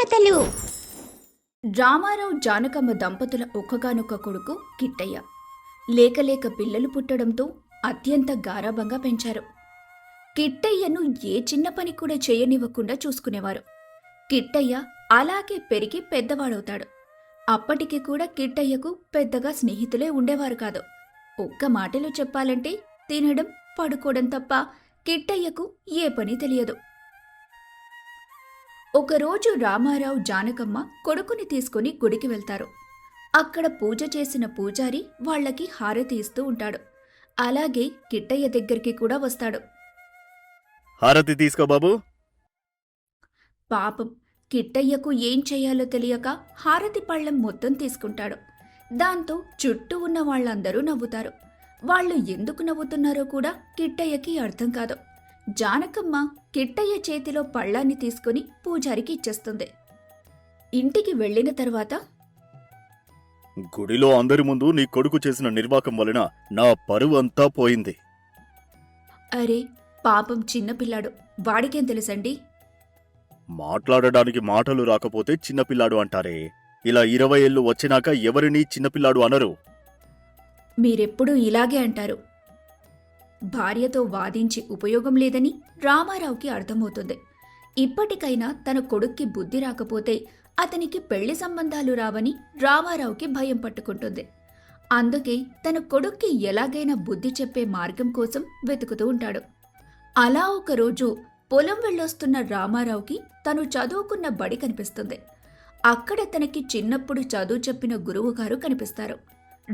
కథలు. రామారావు జానకమ్మ దంపతుల ఒక్కగానొక్క కొడుకు కిట్టయ్య. లేకలేక పిల్లలు పుట్టడంతో అత్యంత గారాభంగా పెంచారు. కిట్టయ్యను ఏ చిన్న పని కూడా చేయనివ్వకుండా చూసుకునేవారు. కిట్టయ్య అలాగే పెరిగి పెద్దవాడవుతాడు. అప్పటికి కూడా కిట్టయ్యకు పెద్దగా స్నేహితులే ఉండేవారు కాదు. ఒక్క మాటలో చెప్పాలంటే తినడం పడుకోవడం తప్ప కిట్టయ్యకు ఏ పని తెలియదు. ఒకరోజు రామారావు జానకమ్మ కొడుకుని తీసుకుని గుడికి వెళ్తారు. అక్కడ పూజ చేసిన పూజారి వాళ్ళకి హారతి ఇస్తూ ఉంటాడు. అలాగే కిట్టయ్య దగ్గరికి కూడా వస్తాడు. హారతి తీసుకో బాబు. పాపం కిట్టయ్యకు ఏం చేయాలో తెలియక హారతి పళ్ళెం మొత్తం తీసుకుంటాడు. దాంతో చుట్టూ ఉన్న వాళ్ళందరూ నవ్వుతారు. వాళ్ళు ఎందుకు నవ్వుతున్నారో కూడా కిట్టయ్యకి అర్థం కాదు. జానకమ్మ కిట్టయ్య చేతిలో పళ్ళాన్ని తీసుకుని పూజారికి ఇచ్చేస్తుంది. ఇంటికి వెళ్ళిన తర్వాత గుడిలో అందరి ముందు నీ కొడుకు చేసిన నిర్వాకం వలన నా పరువు అంతా పోయింది. అరే పాపం చిన్నపిల్లాడు వాడికేం తెలుసండి? మాట్లాడడానికి మాటలు రాకపోతే చిన్నపిల్లాడు అంటారే. ఇలా ఇరవై ఏళ్ళు వచ్చినాక ఎవరిని చిన్నపిల్లాడు అనరు? మీరెప్పుడూ ఇలాగే అంటారు. భార్యతో వాదించి ఉపయోగం లేదని రామారావుకి అర్థమవుతుంది. ఇప్పటికైనా తన కొడుక్కి బుద్ధి రాకపోతే అతనికి పెళ్ళి సంబంధాలు రావని రామారావుకి భయం పట్టుకుంటుంది. అందుకే తన కొడుక్కి ఎలాగైనా బుద్ధి చెప్పే మార్గం కోసం వెతుకుతూ ఉంటాడు. అలా ఒకరోజు పొలం వెళ్ళొస్తున్న రామారావుకి తను చదువుకున్న బడి కనిపిస్తుంది. అక్కడ తనకి చిన్నప్పుడు చదువు చెప్పిన గురువుగారు కనిపిస్తారు.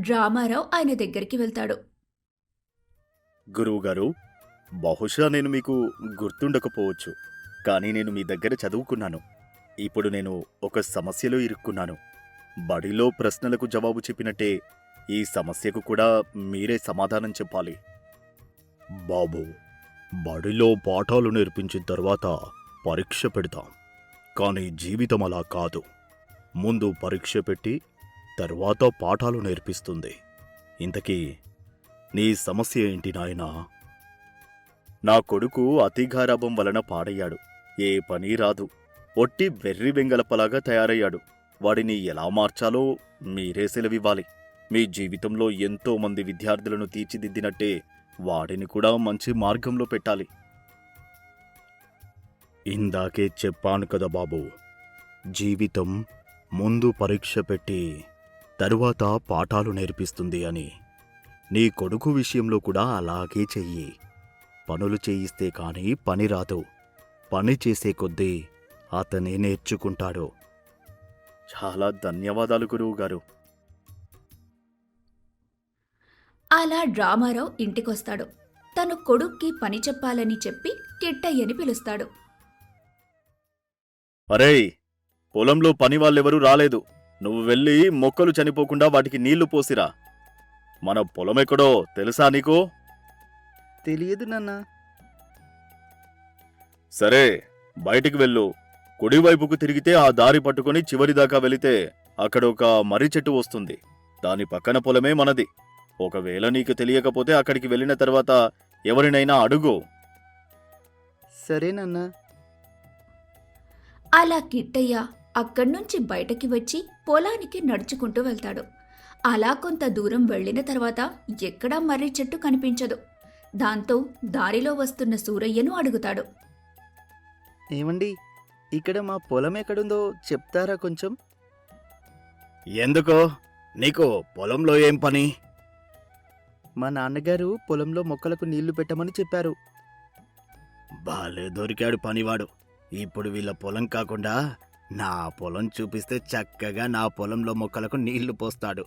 రామారావు ఆయన దగ్గరికి వెళ్తాడు. గురువుగారు బహుశా నేను మీకు గుర్తుండకపోవచ్చు కానీ నేను మీ దగ్గర చదువుకున్నాను. ఇప్పుడు నేను ఒక సమస్యలో ఇరుక్కున్నాను. బడిలో ప్రశ్నలకు జవాబు చెప్పినట్టే ఈ సమస్యకు కూడా మీరే సమాధానం చెప్పాలి. బాబు బడిలో పాఠాలు నేర్పించిన తర్వాత పరీక్ష పెడతాం కానీ జీవితం అలా కాదు. ముందు పరీక్ష పెట్టి తర్వాత పాఠాలు నేర్పిస్తుంది. ఇంతకీ నీ సమస్య ఏంటి నాయనా? నా కొడుకు అతిగారాభం వలన పాడయ్యాడు. ఏ పని రాదు. ఒట్టి వెర్రి వెంగలపలాగా తయారయ్యాడు. వాడిని ఎలా మార్చాలో మీరే సెలవివ్వాలి. మీ జీవితంలో ఎంతో మంది విద్యార్థులను తీర్చిదిద్దినట్టే వాడిని కూడా మంచి మార్గంలో పెట్టాలి. ఇందాకే చెప్పాను కదా బాబు. జీవితం ముందు పరీక్ష పెట్టి తరువాత పాఠాలు నేర్పిస్తుంది అని. నీ కొడుకు విషయంలో కూడా అలాగే చెయ్యి. పనులు చేయిస్తే కాని పని రాదు. పని చేసే కొద్దీ అతనే నేర్చుకుంటాడు. చాలా ధన్యవాదాలు గురువు గారు. అలా రామారావు ఇంటికొస్తాడు. తన కొడుక్కి పని చెప్పాలని చెప్పి కిట్టయ్యని పిలుస్తాడు. అరేయ్ పొలంలో పని వాళ్ళెవరూ రాలేదు. నువ్వు వెళ్ళి మొక్కలు చనిపోకుండా వాటికి నీళ్ళు పోసిరా. మన పొలమెక్కడో తెలుసా నీకు? తెలియదు నాన్న. సరే బయటికి వెళ్ళు. కుడివైపుకు తిరిగితే ఆ దారి పట్టుకొని చివరిదాకా వెళితే అక్కడ ఒక మర్రి చెట్టు వస్తుంది. దాని పక్కన పొలమే మనది. ఒకవేళ నీకు తెలియకపోతే అక్కడికి వెళ్ళిన తర్వాత ఎవరినైనా అడుగు. సరే నాన్న. అలా కిట్టయ్య అక్కడ్నుంచి బయటకి వచ్చి పొలానికి నడుచుకుంటూ వెళ్తాడు. అలా కొంత దూరం వెళ్ళిన తర్వాత ఎక్కడా మర్రి చెట్టు కనిపించదు. దాంతో దారిలో వస్తున్న సూరయ్యను అడుగుతాడు. ఏమండి ఇక్కడ మా పొలం ఎక్కడుందో చెప్తారా కొంచెం? ఎందుకో? నీకు పొలంలో ఏం పని? మా నాన్నగారు పొలంలో మొక్కలకు నీళ్ళు పెట్టమని చెప్పారు. బాలే దొరికాడు పనివాడు. ఇప్పుడు వీళ్ళ పొలం కాకుండా నా పొలం చూపిస్తే చక్కగా నా పొలంలో మొక్కలకు నీళ్ళు పోస్తాడు.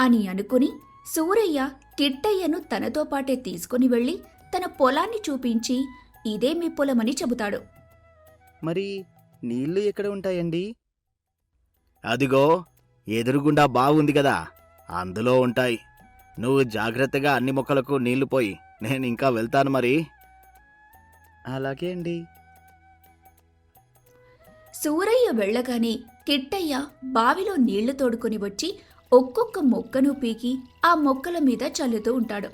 అని అనుకుని సూరయ్య కిట్టయ్యను తనతో పాటే తీసుకుని వెళ్ళి తన పొలాన్ని చూపించి ఇదే మీ పొలమని చెబుతాడు. మరి నీళ్ళు ఎక్కడ ఉంటాయండి? అదిగో ఎదురుగుండా బాగుంది కదా అందులో ఉంటాయి. నువ్వు జాగ్రత్తగా అన్ని మొక్కలకు నీళ్ళు పోయి నేను ఇంకా వెళ్తాను మరి. అలాగే అండి. సూరయ్య వెళ్ళగానే కిట్టయ్య బావిలో నీళ్ళు తోడుకొని వచ్చి ఒక్కొక్క మొక్కను పీకి ఆ మొక్కల మీద చల్లుతూ ఉంటాడు.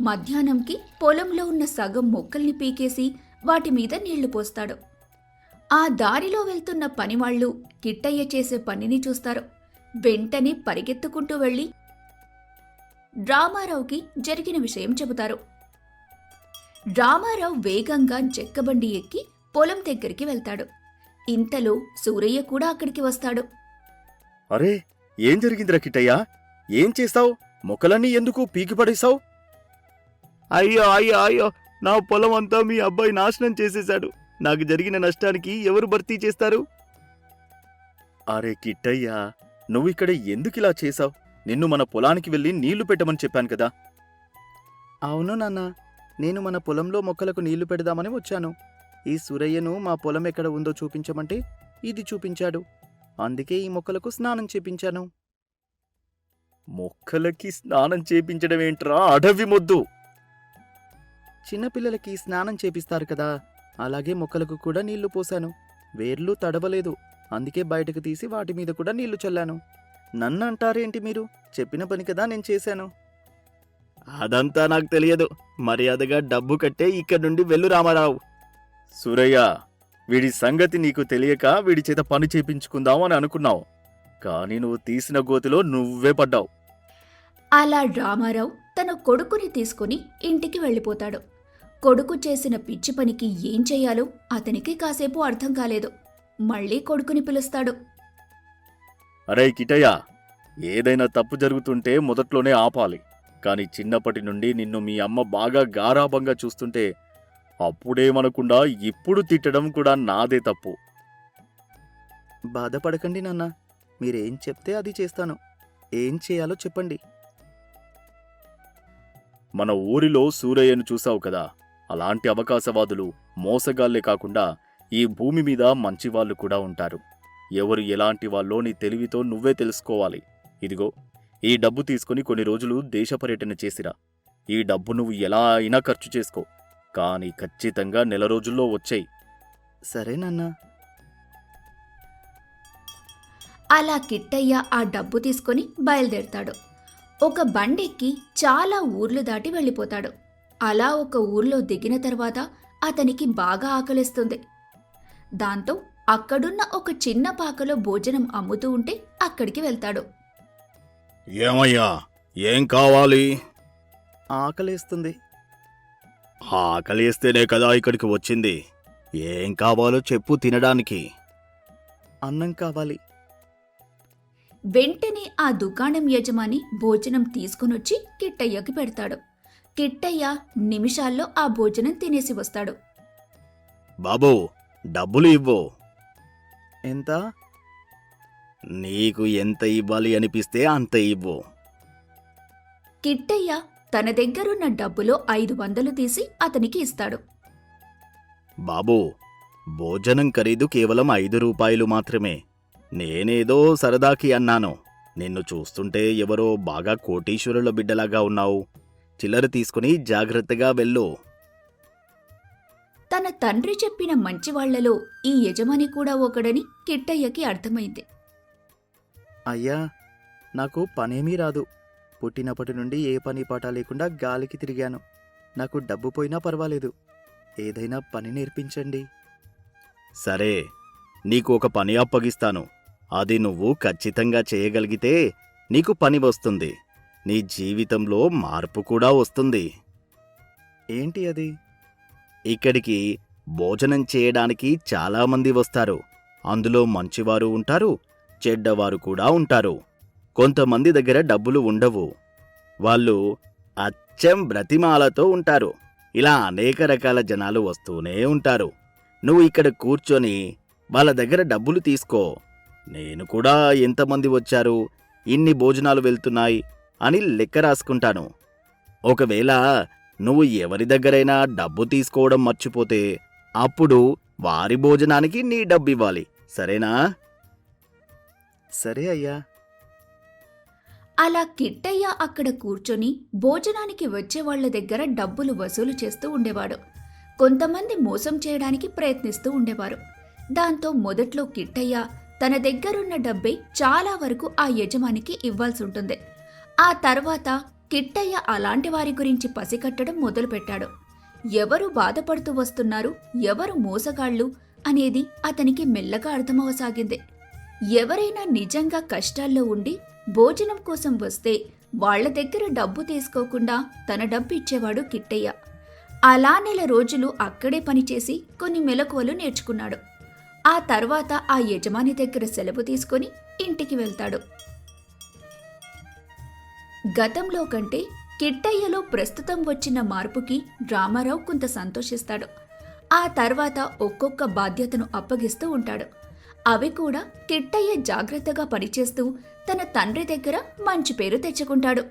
మధ్యాహ్నంకి పొలంలో ఉన్న సగం మొక్కల్ని పీకేసి వాటి మీద నీళ్ళు పోస్తాడు. ఆ దారిలో వెళ్తున్న పనివాళ్ళు కిట్టయ్య చేసే పనిని చూస్తారు. వెంటనే పరిగెత్తుకుంటూ వెళ్ళి రామారావుకి జరిగిన విషయం చెబుతారు. రామారావు వేగంగా చెక్కబండి ఎక్కి పొలం దగ్గరికి వెళ్తాడు. ఇంతలో సూరయ్య కూడా అక్కడికి వస్తాడు. అరే ఏం జరిగిందిరా కిట్టయ్యా? ఏం చేస్తావు మొక్కలన్నీ ఎందుకు పీకి పడేశావు? అయ్యో అయ్యో అయ్యో నా పొలం అంతా మీ అబ్బాయి నాశనం చేసేశాడు. నాకు జరిగిన నష్టానికి ఎవరు భర్తీ చేస్తారు? అరే కిట్టయ్యా నువ్వు ఇక్కడ ఎందుకు ఇలా చేశావు? నిన్ను మన పొలానికి వెళ్ళి నీళ్ళు పెట్టమని చెప్పాను కదా. అవును నాన్న నేను మన పొలంలో మొక్కలకు నీళ్ళు పెడదామని వచ్చాను. ఈ సూరయ్యను మా పొలం ఎక్కడ ఉందో చూపించమంటే ఇది చూపించాడు. అందుకే ఈ మొక్కలకు స్నానం చేపించాను. మొక్కలకి స్నానం చేపించడం ఏంట్రా? అడవి మొద్దు. చిన్నపిల్లలకి స్నానం చేపిస్తారు కదా అలాగే మొక్కలకు కూడా నీళ్ళు పోశాను వేర్లు తడవలేదు అందుకే బయటకు తీసి వాటి మీద కూడా నీళ్ళు చల్లాను. నన్ను అంటారేంటి మీరు? చెప్పిన పని కదా నేను చేశాను. అదంతా నాకు తెలియదు. మర్యాదగా డబ్బు కట్టే ఇక్కడి నుండి వెళ్ళు రామారావు. సురయ్య! వీడి సంగతి నీకు తెలియక వీడి చేత పని చేపించుకుందాం అని అనుకున్నావు. కానీ నువ్వు తీసిన గోతిలో నువ్వే పడ్డావు. అలా రామారావు తన కొడుకుని తీసుకుని ఇంటికి వెళ్ళిపోతాడు. కొడుకు చేసిన పిచ్చి పనికి ఏం చెయ్యాలో అతనికి కాసేపు అర్థం కాలేదు. మళ్ళీ కొడుకుని పిలుస్తాడు. అరే కిటయ్య ఏదైనా తప్పు జరుగుతుంటే మొదట్లోనే ఆపాలి. కానీ చిన్నప్పటి నుండి నిన్ను మీ అమ్మ బాగా గారాబంగా చూస్తుంటే అప్పుడేమనకుండా ఇప్పుడు తిట్టడం కూడా నాదే తప్పు. బాధపడకండి నాన్న. మీరేం చెప్తే అది చేస్తాను. ఏం చేయాలో చెప్పండి. మన ఊరిలో సూరయ్యను చూసావు కదా. అలాంటి అవకాశవాదులు మోసగాళ్ళే కాకుండా ఈ భూమి మీద మంచివాళ్ళు కూడా ఉంటారు. ఎవరు ఎలాంటి వాళ్ళో నీ తెలివితో నువ్వే తెలుసుకోవాలి. ఇదిగో ఈ డబ్బు తీసుకుని కొన్ని రోజులు దేశ పర్యటన చేసిరా. ఈ డబ్బు నువ్వు ఎలా అయినా ఖర్చు చేసుకో. కానీ ఖచ్చితంగా నెల రోజుల్లో వచ్చేయి. సరే నాన్న. అలా కిట్టయ్య ఆ డబ్బు తీసుకొని బయలుదేరతాడు. ఒక బండెక్కి చాలా ఊర్లు దాటి వెళ్ళిపోతాడు. అలా ఒక ఊర్లో దిగిన తర్వాత అతనికి బాగా ఆకలిస్తుంది. దాంతో అక్కడున్న ఒక చిన్న పాకలో భోజనం అమ్ముతూ ఉంటే అక్కడికి వెళ్తాడు. ఏమయ్యా ఏం కావాలి? ఆకలేస్తుంది. ఆకలిస్తేనే కదా ఇక్కడికి వచ్చింది. ఏం కావాలో చెప్పు తినడానికి. అన్నం కావాలి. వెంటనే ఆ దుకాణం యజమాని భోజనం తీసుకునొచ్చి కిట్టయ్యకి పెడతాడు. కిట్టయ్య నిమిషాల్లో ఆ భోజనం తినేసి వస్తాడు. బాబు డబ్బులు ఇవ్వు. ఎంత? నీకు ఎంత ఇవ్వాలి అనిపిస్తే అంత ఇవ్వు. కిట్టయ్య తన దగ్గరున్న డబ్బులో ఐదు వందలు తీసి అతనికి ఇస్తాడు. బాబు భోజనం ఖరీదు కేవలం ఐదు రూపాయలు మాత్రమే. నేనేదో సరదాకి అన్నాను. నిన్ను చూస్తుంటే ఎవరో బాగా కోటీశ్వరుల బిడ్డలాగా ఉన్నావు. చిల్లర తీసుకుని జాగ్రత్తగా వెళ్ళు. తన తండ్రి చెప్పిన మంచివాళ్ళలో ఈ యజమాని కూడా ఒకడని కిట్టయ్యకి అర్థమైంది. అయ్యా నాకు పనేమీ రాదు. పుట్టినప్పటి నుండి ఏ పని పాట లేకుండా గాలికి తిరిగాను. నాకు డబ్బు పోయినా పర్వాలేదు. ఏదైనా పని నేర్పించండి. సరే నీకు ఒక పని అప్పగిస్తాను. అది నువ్వు ఖచ్చితంగా చేయగలిగితే నీకు పని వస్తుంది. నీ జీవితంలో మార్పు కూడా వస్తుంది. ఏంటి అది? ఇక్కడికి భోజనం చేయడానికి చాలామంది వస్తారు. అందులో మంచివారు ఉంటారు చెడ్డవారు కూడా ఉంటారు. కొంతమంది దగ్గర డబ్బులు ఉండవు. వాళ్ళు అచ్చం బ్రతిమాలతో ఉంటారు. ఇలా అనేక రకాల జనాలు వస్తూనే ఉంటారు. నువ్వు ఇక్కడ కూర్చొని వాళ్ళ దగ్గర డబ్బులు తీసుకో. నేను కూడా ఎంతమంది వచ్చారు ఇన్ని భోజనాలు వెళ్తున్నాయి అని లెక్క రాసుకుంటాను. ఒకవేళ నువ్వు ఎవరి దగ్గరైనా డబ్బు తీసుకోవడం మర్చిపోతే అప్పుడు వారి భోజనానికి నీ డబ్బు ఇవ్వాలి సరేనా? సరే అయ్యా. అలా కిట్టయ్య అక్కడ కూర్చొని భోజనానికి వచ్చే వాళ్ళ దగ్గర డబ్బులు వసూలు చేస్తూ ఉండేవాడు. కొంతమంది మోసం చేయడానికి ప్రయత్నిస్తూ ఉండేవారు. దాంతో మొదట్లో కిట్టయ్య తన దగ్గరున్న డబ్బే చాలా వరకు ఆ యజమానికి ఇవ్వాల్సి ఉంటుంది. ఆ తర్వాత కిట్టయ్య అలాంటి వారి గురించి పసికట్టడం మొదలుపెట్టాడు. ఎవరు బాధపడుతూ వస్తున్నారు ఎవరు మోసగాళ్ళు అనేది అతనికి మెల్లగా అర్థమవసాగింది. ఎవరైనా నిజంగా కష్టాల్లో ఉండి భోజనం కోసం వస్తే వాళ్ళ దగ్గర డబ్బు తీసుకోకుండా తన డబ్బు ఇచ్చేవాడు కిట్టయ్య. అలా నెల రోజులు అక్కడే పనిచేసి కొన్ని మెలకువలు నేర్చుకున్నాడు. ఆ తర్వాత ఆ యజమాని దగ్గర సెలవు తీసుకొని ఇంటికి వెళ్తాడు. గతంలో కంటే కిట్టయ్యలో ప్రస్తుతం వచ్చిన మార్పుకి రామారావు కొంత సంతోషిస్తాడు. ఆ తర్వాత ఒక్కొక్క బాధ్యతను అప్పగిస్తూ ఉంటాడు. అవి కూడా కిట్టయ్య జాగ్రత్తగా పనిచేస్తూ తన తండ్రి దగ్గర మంచి పేరు తెచ్చుకుంటాడు.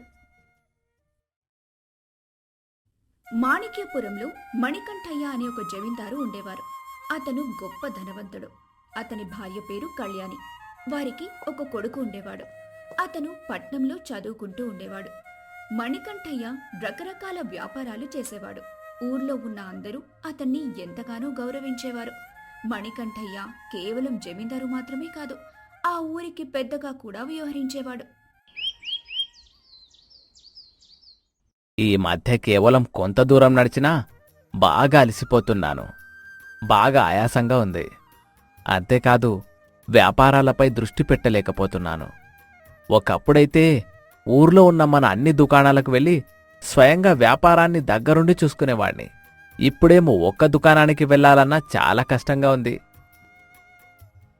మాణిక్యపురంలో మణికంఠయ్య అనే ఒక జమీందారు ఉండేవారు. అతను గొప్ప ధనవంతుడు. అతని భార్య పేరు కళ్యాణి. వారికి ఒక కొడుకు ఉండేవాడు. అతను పట్నంలో చదువుకుంటూ ఉండేవాడు. మణికంఠయ్య రకరకాల వ్యాపారాలు చేసేవాడు. ఊర్లో ఉన్న అందరూ అతన్ని ఎంతగానో గౌరవించేవారు. మణికంఠయ్య కేవలం జమీందారు మాత్రమే కాదు ఆ ఊరికి పెద్దగా కూడా వ్యవహరించేవాడు. ఈ మధ్య కేవలం కొంత దూరం నడిచినా బాగా అలసిపోతున్నాను. బాగా ఆయాసంగా ఉంది. అంతేకాదు వ్యాపారాలపై దృష్టి పెట్టలేకపోతున్నాను. ఒకప్పుడైతే ఊర్లో ఉన్న మన అన్ని దుకాణాలకు వెళ్ళి స్వయంగా వ్యాపారాన్ని దగ్గరుండి చూసుకునేవాణ్ణి. ఇప్పుడేమో ఒక్క దుకాణానికి వెళ్ళాలన్నా చాలా కష్టంగా ఉంది.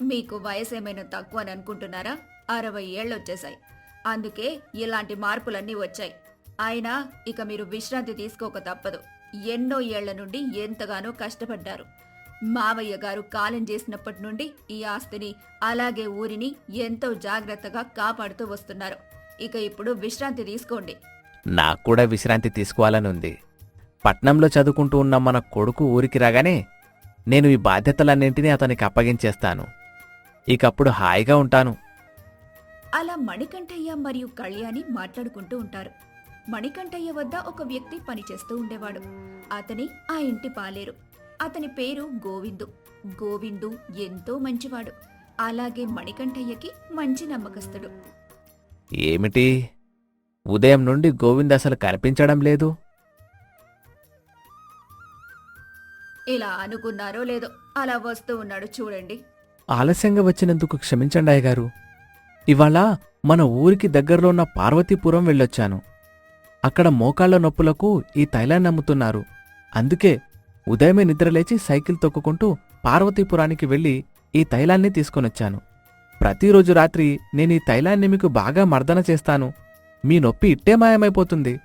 మీకు వయసు ఏమైనా తక్కువ అని అనుకుంటున్నారా? అరవై ఏళ్ళు వచ్చేసాయి అందుకే ఇలాంటి మార్పులన్నీ వచ్చాయి. అయినా ఇక మీరు విశ్రాంతి తీసుకోక తప్పదు. ఎన్నో ఏళ్ళ నుండి ఎంతగానో కష్టపడ్డారు. మావయ్య గారు కాలం చేసినప్పటి నుండి ఈ ఆస్తిని అలాగే ఊరిని ఎంతో జాగ్రత్తగా కాపాడుతూ వస్తున్నారు. ఇక ఇప్పుడు విశ్రాంతి తీసుకోండి. నాకు కూడా విశ్రాంతి తీసుకోవాలని ఉంది. పట్నంలో చదువుకుంటూ ఉన్న మన కొడుకు ఊరికి రాగానే నేను ఈ బాధ్యతలన్నింటినీ అతనికి అప్పగించేస్తాను. ఇకప్పుడు హాయిగా ఉంటాను. అలా మణికంఠయ్య మరియు కళ్యాణి మాట్లాడుకుంటూ ఉంటారు. మణికంఠయ్య వద్ద ఒక వ్యక్తి పనిచేస్తూ ఉండేవాడు. అతని ఆ ఇంటి పాలేరు. అతని పేరు గోవిందు. గోవిందు ఎంతో మంచివాడు. అలాగే మణికంఠయ్యకి మంచి నమ్మకస్తుడు. ఏమిటి? ఉదయం నుండి గోవింద్ అసలు కనిపించడం లేదు? ఇలా అనుకున్నారో లేదో అలా వస్తూ ఉన్నాడు చూడండి. ఆలస్యంగా వచ్చినందుకు క్షమించండి అయ్యగారు. ఇవాళ మన ఊరికి దగ్గరలో ఉన్న పార్వతీపురం వెళ్ళొచ్చాను. అక్కడ మోకాళ్ళ నొప్పులకు ఈ తైలాన్ని అమ్ముతున్నారు. అందుకే ఉదయమే నిద్రలేచి సైకిల్ తొక్కుకుంటూ పార్వతీపురానికి వెళ్ళి ఈ తైలాన్ని తీసుకొనొచ్చాను. ప్రతిరోజు రాత్రి నేను ఈ తైలాన్ని మీకు బాగా మర్దన చేస్తాను. మీ నొప్పి ఇట్టే మాయమైపోతుంది.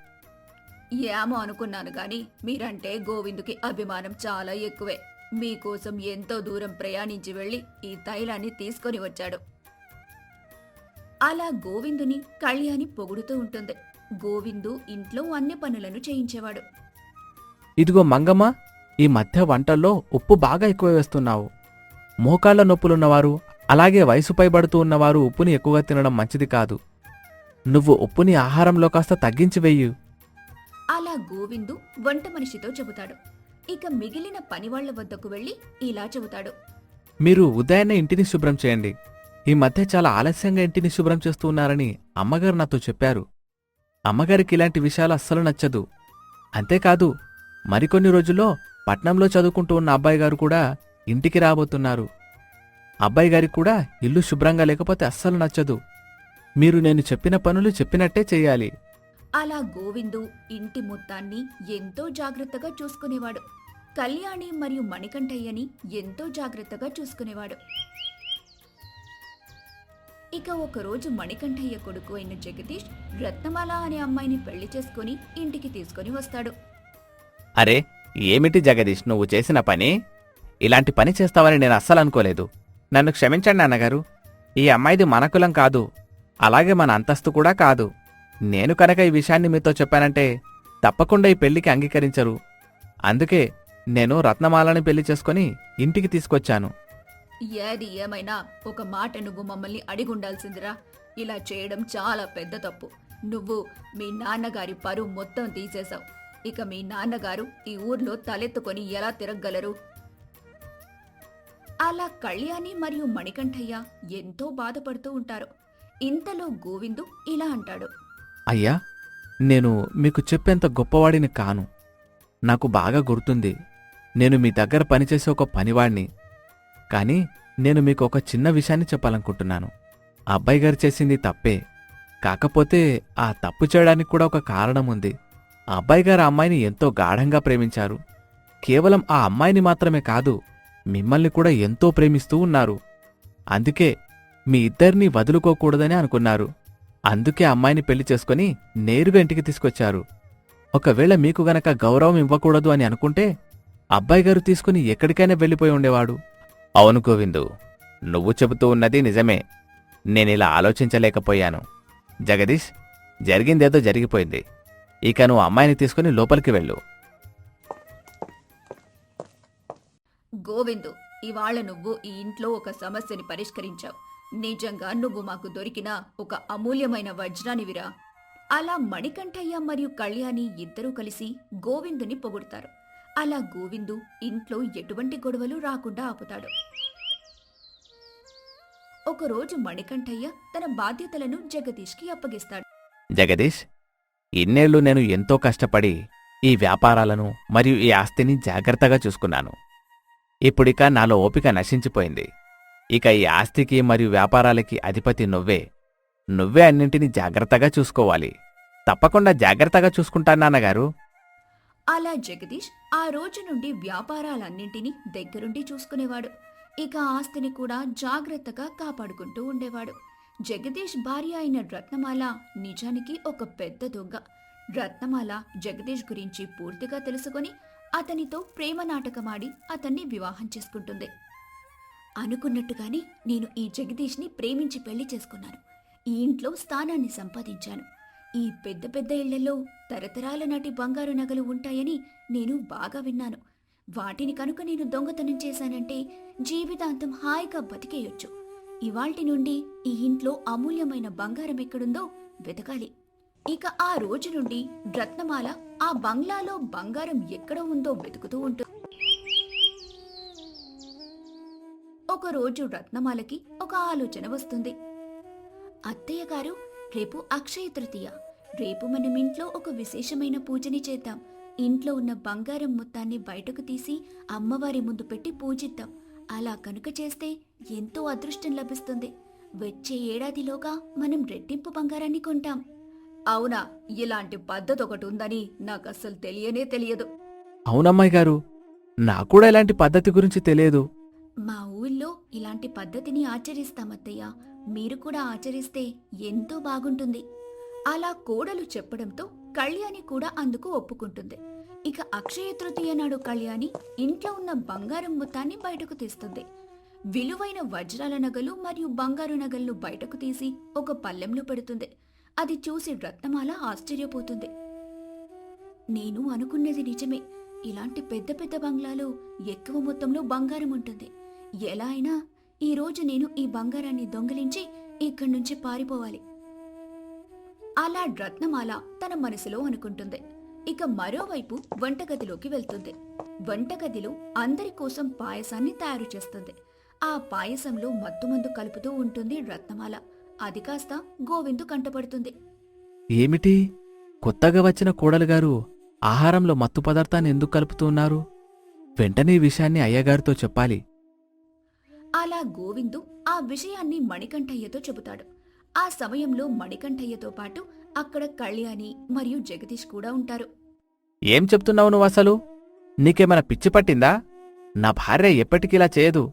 ఏమో అనుకున్నాను గాని మీరంటే గోవిందుకి అభిమానం చాలా ఎక్కువే. మీకోసం ఎంతో దూరం ప్రయాణించి వెళ్ళి ఈ తైలాన్ని తీసుకొని వచ్చాడు. అలా గోవిందుని కళ్యాణి పొగుడుతూ ఉంటుంది. గోవిందు ఇంట్లో అన్ని పనులను చేయించేవాడు. ఇదిగో మంగమ్మ ఈ మధ్య వంటల్లో ఉప్పు బాగా ఎక్కువ వేస్తున్నావు. మోకాళ్ళ నొప్పులున్నవారు అలాగే వయసు పైబడుతూ ఉన్నవారు ఉప్పుని ఎక్కువగా తినడం మంచిది కాదు. నువ్వు ఉప్పుని ఆహారంలో కాస్త తగ్గించి వెయ్యి అలా గోవిందు వంట మనిషితో చెబుతాడు. ఇక మిగిలిన పనివాళ్ళ వద్దకు వెళ్ళి ఇలా చెబుతాడు. మీరు ఉదయాన్నే ఇంటిని శుభ్రం చేయండి. ఈ మధ్య చాలా ఆలస్యంగా ఇంటిని శుభ్రం చేస్తూ ఉన్నారని అమ్మగారు నాతో చెప్పారు. అమ్మగారికి ఇలాంటి విషయాలు అస్సలు నచ్చదు. అంతేకాదు మరికొన్ని రోజుల్లో పట్నంలో చదువుకుంటూ ఉన్న అబ్బాయి గారు కూడా ఇంటికి రాబోతున్నారు. అబ్బాయి గారికి కూడా ఇల్లు శుభ్రంగా లేకపోతే అస్సలు నచ్చదు. మీరు నేను చెప్పిన పనులు చెప్పినట్టే చేయాలి. అలా గోవిందు ఇంటి మొత్తాన్ని ఎంతో జాగ్రత్తగా చూసుకునేవాడు. కళ్యాణి మరియు మణికంఠయ్యని ఎంతో జాగ్రత్తగా చూసుకునేవాడు. ఇక ఒకరోజు మణికంఠయ్య కొడుకు అయిన జగదీష్ రత్నమాల అనే అమ్మాయిని పెళ్ళి చేసుకుని ఇంటికి తీసుకుని వస్తాడు. అరే ఏమిటి జగదీష్ నువ్వు చేసిన పని? ఇలాంటి పని చేస్తావని నేను అస్సలు అనుకోలేదు. నన్ను క్షమించండి అన్నగారు ఈ అమ్మాయిది మన కులం కాదు. అలాగే మన అంతస్తు కూడా కాదు. నేను కనుక ఈ విషయాన్ని మీతో చెప్పానంటే తప్పకుండా ఈ పెళ్ళికి అంగీకరించరు. అందుకే నేను రత్నమాలని పెళ్ళి చేసుకుని ఇంటికి తీసుకొచ్చాను. ఏది ఏమైనా ఒక మాట నువ్వు మమ్మల్ని అడిగుండాల్సిందిరా. ఇలా చేయడం చాలా పెద్ద తప్పు. నువ్వు మీ నాన్నగారి పరువు మొత్తం తీసేశావు. ఇక మీ నాన్నగారు ఈ ఊర్లో తలెత్తుకొని ఎలా తిరగగలరు? అలా కళ్యాణి మరియు మణికంఠయ్య ఎంతో బాధపడుతూ ఉంటారు. ఇంతలో గోవిందు ఇలా అంటాడు. అయ్యా నేను మీకు చెప్పేంత గొప్పవాడిని కాను. నాకు బాగా గుర్తుంది. నేను మీ దగ్గర పనిచేసే ఒక పనివాణ్ణి. కానీ నేను మీకు ఒక చిన్న విషయాన్ని చెప్పాలనుకుంటున్నాను. అబ్బాయి గారు చేసింది తప్పే. కాకపోతే ఆ తప్పు చేయడానికి కూడా ఒక కారణం ఉంది ఆ అబ్బాయి గారు అమ్మాయిని ఎంతో గాఢంగా ప్రేమించారు. కేవలం ఆ అమ్మాయిని మాత్రమే కాదు మిమ్మల్ని కూడా ఎంతో ప్రేమిస్తూ ఉన్నారు. అందుకే మీ ఇద్దరినీ వదులుకోకూడదని అనుకున్నారు. అందుకే అమ్మాయిని పెళ్ళి చేసుకుని నేరుగా ఇంటికి తీసుకొచ్చారు. ఒకవేళ మీకు గనక గౌరవం ఇవ్వకూడదు అని అనుకుంటే అబ్బాయి గారు తీసుకుని ఎక్కడికైనా వెళ్ళిపోయి ఉండేవాడు. అవును గోవిందు నువ్వు చెబుతూ ఉన్నది నిజమే. నేనిలా ఆలోచించలేకపోయాను. జగదీష్ జరిగిందేదో జరిగిపోయింది. ఇక నువ్వు అమ్మాయిని తీసుకుని లోపలికి వెళ్ళు. గోవిందు ఇవాళ నువ్వు ఈ ఇంట్లో ఒక సమస్యని పరిష్కరించావు. నిజంగా నువ్వు మాకు దొరికిన ఒక అమూల్యమైన వజ్రానివిరా. అలా మణికంఠయ్య మరియు కళ్యాణి ఇద్దరూ కలిసి గోవిందుని పొగుడతారు. అలా గోవిందు ఇంట్లో ఎటువంటి గొడవలు రాకుండా ఆపుతాడు. ఒకరోజు మణికంఠయ్య తన బాధ్యతలను జగదీష్కి అప్పగిస్తాడు. జగదీష్ ఇన్నేళ్ళు నేను ఎంతో కష్టపడి ఈ వ్యాపారాలను మరియు ఈ ఆస్తిని జాగ్రత్తగా చూసుకున్నాను. ఇప్పుడిక నాలో ఓపిక నశించిపోయింది. ఇక ఈ ఆస్తికి మరియు వ్యాపారాలకి అధిపతి నువ్వే. నువ్వే అన్నింటినీ జాగ్రత్తగా చూసుకోవాలి. తప్పకుండా జాగ్రత్తగా చూసుకుంటాను నాన్నగారు. అలా జగదీష్ ఆ రోజు నుండి వ్యాపారాలన్నింటినీ దగ్గరుండి చూసుకునేవాడు. ఇక ఆస్తిని కూడా జాగ్రత్తగా కాపాడుకుంటూ ఉండేవాడు. జగదీష్ భార్య అయిన రత్నమాల నిజానికి ఒక పెద్ద దొంగ. రత్నమాల జగదీష్ గురించి పూర్తిగా తెలుసుకొని అతనితో ప్రేమ నాటకమాడి అతన్ని వివాహం చేసుకుంటుంది. అనుకున్నట్టుగానే నేను ఈ జగదీష్ని ప్రేమించి పెళ్ళి చేసుకున్నాను. ఈ ఇంట్లో స్థానాన్ని సంపాదించాను. ఈ పెద్ద పెద్ద ఇళ్ళలో తరతరాల నాటి బంగారు నగలు ఉంటాయని నేను బాగా విన్నాను. వాటిని కనుక నేను దొంగతనం చేశానంటే జీవితాంతం హాయిగా బతికేయొచ్చు. ఇవాల్టి నుండి ఈ ఇంట్లో అమూల్యమైన బంగారం ఎక్కడుందో వెతకాలి. ఇక ఆ రోజు నుండి రత్నమాల ఆ బంగ్లాలో బంగారం ఎక్కడ ఉందో వెతుకుతూ ఉంటుంది ఒకరోజు రత్నమాలకి ఒక ఆలోచన వస్తుంది. అత్తయ్య గారు రేపు అక్షయ తృతీయ. రేపు మనం ఇంట్లో ఒక విశేషమైన పూజని చేద్దాం. ఇంట్లో ఉన్న బంగారం మొత్తాన్ని బయటకు తీసి అమ్మవారి ముందు పెట్టి పూజిద్దాం. అలా కనుక చేస్తే ఎంతో అదృష్టం లభిస్తుంది. వచ్చే ఏడాదిలోగా మనం రెట్టింపు బంగారాన్ని కొంటాం. అవునా? ఇలాంటి పద్ధతి ఒకటి ఉందని నాకు అస్సలు తెలియనే తెలియదు. అవునమ్మాయి గారు నాకు కూడా ఇలాంటి పద్ధతి గురించి తెలియదు. మా ఊళ్ళో ఇలాంటి పద్ధతిని ఆచరిస్తామత్తయ్య. మీరు కూడా ఆచరిస్తే ఎంతో బాగుంటుంది. అలా కోడలు చెప్పడంతో కళ్యాణి కూడా అందుకు ఒప్పుకుంటుంది. ఇక అక్షయ తృతీయ నాడు కళ్యాణి ఇంట్లో ఉన్న బంగారం మొత్తాన్ని బయటకు తీస్తుంది. విలువైన వజ్రాల నగలు మరియు బంగారు నగలను బయటకు తీసి ఒక పల్లెంలో పెడుతుంది. అది చూసి రత్నమాల ఆశ్చర్యపోతుంది. నేను అనుకున్నది నిజమే. ఇలాంటి పెద్ద పెద్ద బంగ్లాలో ఎక్కువ మొత్తంలో బంగారం ఉంటుంది. ఎలా అయినా ఈ రోజు నేను ఈ బంగారాన్ని దొంగిలించి ఇక్కడి నుంచి పారిపోవాలి. అలా రత్నమాల తన మనసులో అనుకుంటుంది. ఇక మరోవైపు వంటగదిలోకి వెళ్తుంది. వంటగదిలో అందరి కోసం పాయసాన్ని తయారు చేస్తుంది. ఆ పాయసంలో మత్తుమందు కలుపుతూ ఉంటుంది రత్నమాల. అది కాస్త గోవిందు కంటపడుతుంది. ఏమిటి? కొత్తగా వచ్చిన కోడలుగారు ఆహారంలో మత్తు పదార్థాన్ని ఎందుకు కలుపుతూ ఉన్నారు? వెంటనే ఈ విషయాన్ని అయ్యగారితో చెప్పాలి. అలా గోవిందు ఆ విషయాన్ని మణికంఠయ్యతో చెబుతాడు. ఆ సమయంలో మణికంఠయ్యతో పాటు అక్కడ కళ్యాణి మరియు జగదీష్ కూడా ఉంటారు. ఏం చెప్తున్నావు నువ్వు అసలు? నీకేమైనా పిచ్చి పట్టిందా? నా భార్య ఎప్పటికిలా చేయదు.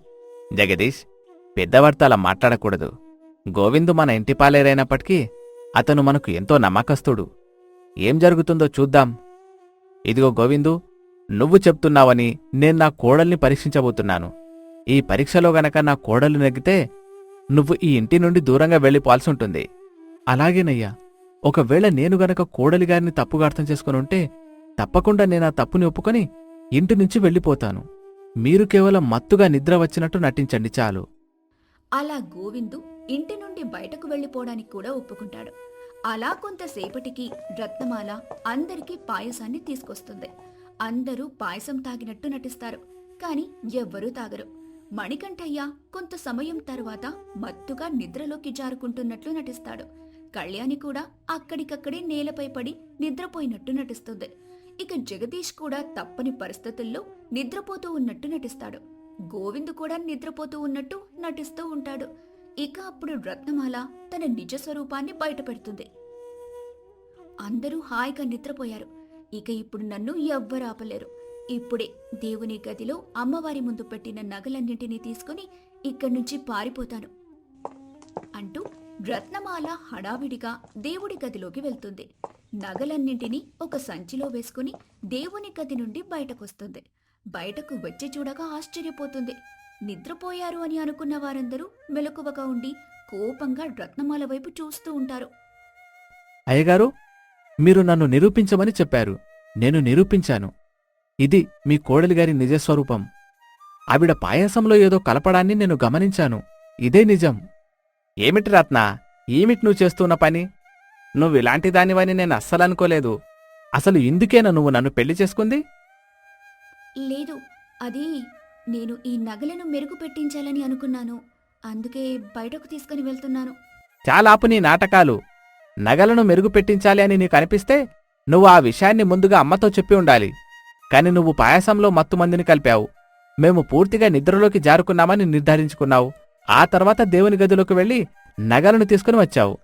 జగదీష్ పెద్దవాడితో అలా మాట్లాడకూడదు. గోవిందు మన ఇంటి పాలేరైనప్పటికీ అతను మనకు ఎంతో నమ్మకస్తుడు. ఏం జరుగుతుందో చూద్దాం. ఇదిగో గోవిందు నువ్వు చెప్తున్నావని నేను నా కోడల్ని పరీక్షించబోతున్నాను. ఈ పరీక్షలో గనక నా కోడలు నెగ్గితే నువ్వు ఈ ఇంటి నుండి దూరంగా వెళ్ళిపోవాల్సి ఉంటుంది అలాగేనయ్యా ఒకవేళ నేను గనక కోడలి గారిని తప్పుగా అర్థం చేసుకుని ఉంటే తప్పకుండా నేను ఆ తప్పుని ఒప్పుకొని ఇంటి నుంచి వెళ్ళిపోతాను. మీరు కేవలం మత్తుగా నిద్ర వచ్చినట్టు నటించండి చాలు. అలా గోవిందు ఇంటి నుండి బయటకు వెళ్ళిపోవడానికి కూడా ఒప్పుకుంటాడు. అలా కొంతసేపటికి రత్నమాల అందరికీ పాయసాన్ని తీసుకొస్తుంది. అందరూ పాయసం తాగినట్టు నటిస్తారు. కాని ఎవ్వరూ తాగరు. మణికంఠయ్య కొంత సమయం తర్వాత మత్తుగా నిద్రలోకి జారుకుంటున్నట్లు నటిస్తాడు. కళ్యాణి కూడా అక్కడికక్కడే నేలపై పడి నిద్రపోయినట్టు నటిస్తుంది. ఇక జగదీష్ కూడా తప్పని పరిస్థితుల్లో నిద్రపోతూ ఉన్నట్టు నటిస్తాడు. గోవింద్ కూడా నిద్రపోతూ ఉన్నట్టు నటిస్తూ ఉంటాడు. ఇక అప్పుడు రత్నమాల తన నిజ స్వరూపాన్ని బయటపెడుతుంది అందరూ హాయిగా నిద్రపోయారు. ఇక ఇప్పుడు నన్ను ఎవ్వరు ఆపలేరు. ఇప్పుడే దేవుని గదిలో అమ్మవారి ముందు పెట్టిన నగలన్నింటినీ తీసుకుని ఇక్కడి నుంచి పారిపోతాను అంటూ రత్నమాల హడావిడిగా దేవుడి గదిలోకి వెళ్తుంది. నగలన్నింటినీ ఒక సంచిలో వేసుకుని దేవుని గది నుండి బయటకొస్తుంది. బయటకు వచ్చి చూడగా ఆశ్చర్యపోతుంది. నిద్రపోయారు అని అనుకున్న వారందరూ మెలకువగా ఉండి కోపంగా రత్నమాల వైపు చూస్తూ ఉంటారు. అయ్యగారు మీరు నన్ను నిరూపించమని చెప్పారు. నేను నిరూపించాను. ఇది మీ కోడలి గారి నిజస్వరూపం. ఆవిడ పాయసంలో ఏదో కలపడాన్ని నేను గమనించాను. ఇదే నిజం. ఏమిటి రత్న? ఏమిటి నువ్వు చేస్తున్న పని? నువ్వు ఇలాంటి దానివని నేను అస్సలు అనుకోలేదు అసలు ఇందుకేనా నువ్వు నన్ను పెళ్ళి చేసుకుంది? లేదు. అది నేను ఈ నగలను మెరుగు పెట్టించాలని అనుకున్నాను. అందుకే బయటకు తీసుకుని వెళ్తున్నాను. చాలాపు నీ నాటకాలు. నగలను మెరుగుపెట్టించాలి అని నీకు అనిపిస్తే నువ్వు ఆ విషయాన్ని ముందుగా అమ్మతో చెప్పి ఉండాలి. కాని నువ్వు పాయసంలో మత్తుమందిని కలిపావు. మేము పూర్తిగా నిద్రలోకి జారుకున్నామని నిర్ధారించుకున్నావు. ఆ తర్వాత దేవుని గదిలోకి వెళ్ళి నగలను తీసుకుని వచ్చావు.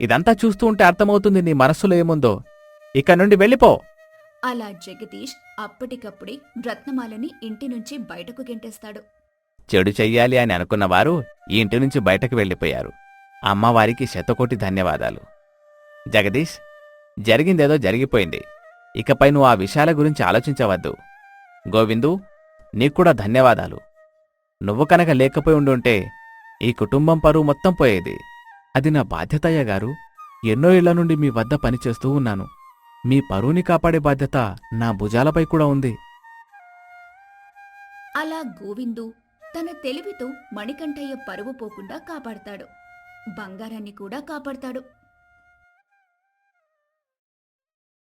ఇదంతా చూస్తూ ఉంటే అర్థమవుతుంది నీ మనస్సులో ఏముందో. ఇక నుండి వెళ్ళిపో. అలా జగదీష్ అప్పటికప్పుడే రత్నమాలని ఇంటి నుంచి బయటకు గెంటేస్తాడు. చెడు చెయ్యాలి అని అనుకున్నవారు ఈ ఇంటి నుంచి బయటకు వెళ్ళిపోయారు. అమ్మవారికి శతకోటి ధన్యవాదాలు. జగదీష్ జరిగిందేదో జరిగిపోయింది. ఇకపై నువ్వు ఆ విషయాల గురించి ఆలోచించవద్దు. గోవిందు నీక్కూడా ధన్యవాదాలు. నువ్వు కనుక లేకపోయి ఉండుంటే ఈ కుటుంబం పరువు మొత్తం పోయేది. అది నా బాధ్యతయ్య గారు. ఎన్నో ఇళ్ళ నుండి మీ వద్ద పనిచేస్తూ ఉన్నాను. మీ పరువుని కాపాడే బాధ్యత నా భుజాలపై కూడా ఉంది. అలా గోవిందు తన తెలివితో మణికంఠయ్య పరువు పోకుండా కాపాడతాడు. బంగారాన్ని కూడా కాపాడతాడు.